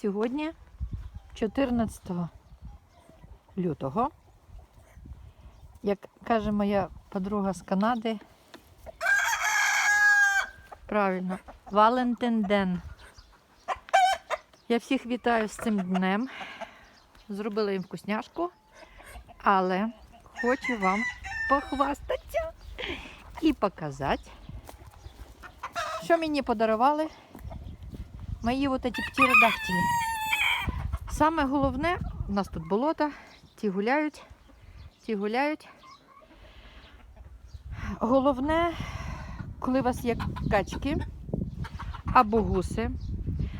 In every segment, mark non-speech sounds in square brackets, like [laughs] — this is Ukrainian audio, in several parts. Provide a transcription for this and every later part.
Сьогодні 14 лютого. Як каже моя подруга з Канади, правильно, Валентин Ден. Я всіх вітаю з цим днем. Зробила їм вкусняшку, але хочу вам похвастатися і показати, що мені подарували мої от ці птіродактилі. Саме головне, у нас тут болото, ті гуляють, ті гуляють. Головне, коли у вас є качки або гуси,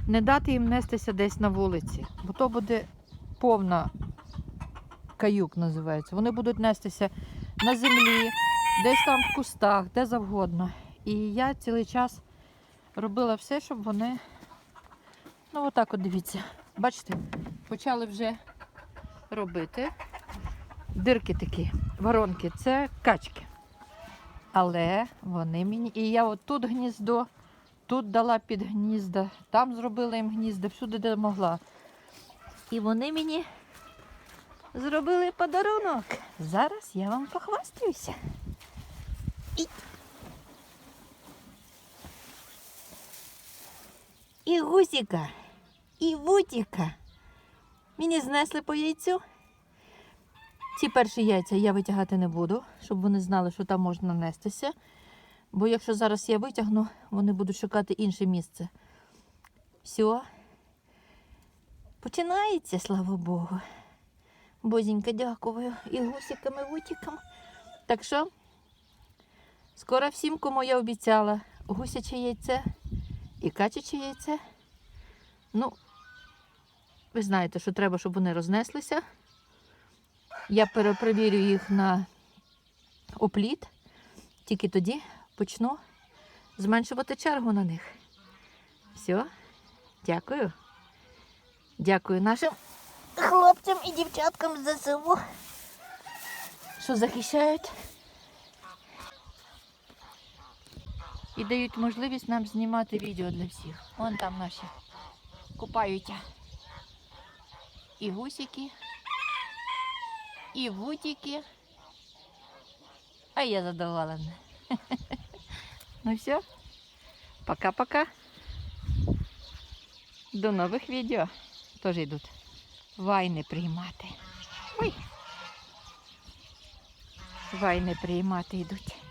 не дати їм нестися десь на вулиці, бо то буде повна каюк називається. Вони будуть нестися на землі, десь там в кустах, де завгодно. І я цілий час робила все, щоб вони. Ну, отак от дивіться. Бачите, почали вже робити. Дирки такі, воронки, це качки. Але вони мені. І я от тут гніздо, тут дала під гнізда, там зробила їм гнізда, всюди де могла. І вони мені зробили подарунок. Зараз я вам похвастаюся. І, і гусіка, і вутіка. Мені знесли по яйцю. Ці перші яйця я витягати не буду, щоб вони знали, що там можна нестися. Бо якщо зараз я витягну, вони будуть шукати інше місце. Все. Починається, слава Богу. Бозінька, дякую. І гусикам, і. Так що, скоро всім, кому я обіцяла, гусяче яйце і качаче яйце. Ну, ви знаєте, що треба, щоб вони рознеслися. Я перепровірю їх на опліт, тільки тоді почну зменшувати чергу на них. Все, дякую. Дякую нашим хлопцям і дівчаткам з ЗСУ, що захищають і дають можливість нам знімати відео для всіх. Вон там наші купаються. І гусики, і вутики. А я задоволена. [laughs] Ну все, пока-пока. До нових відео. Теж йдуть вайни приймати. Ой. Вайни приймати йдуть.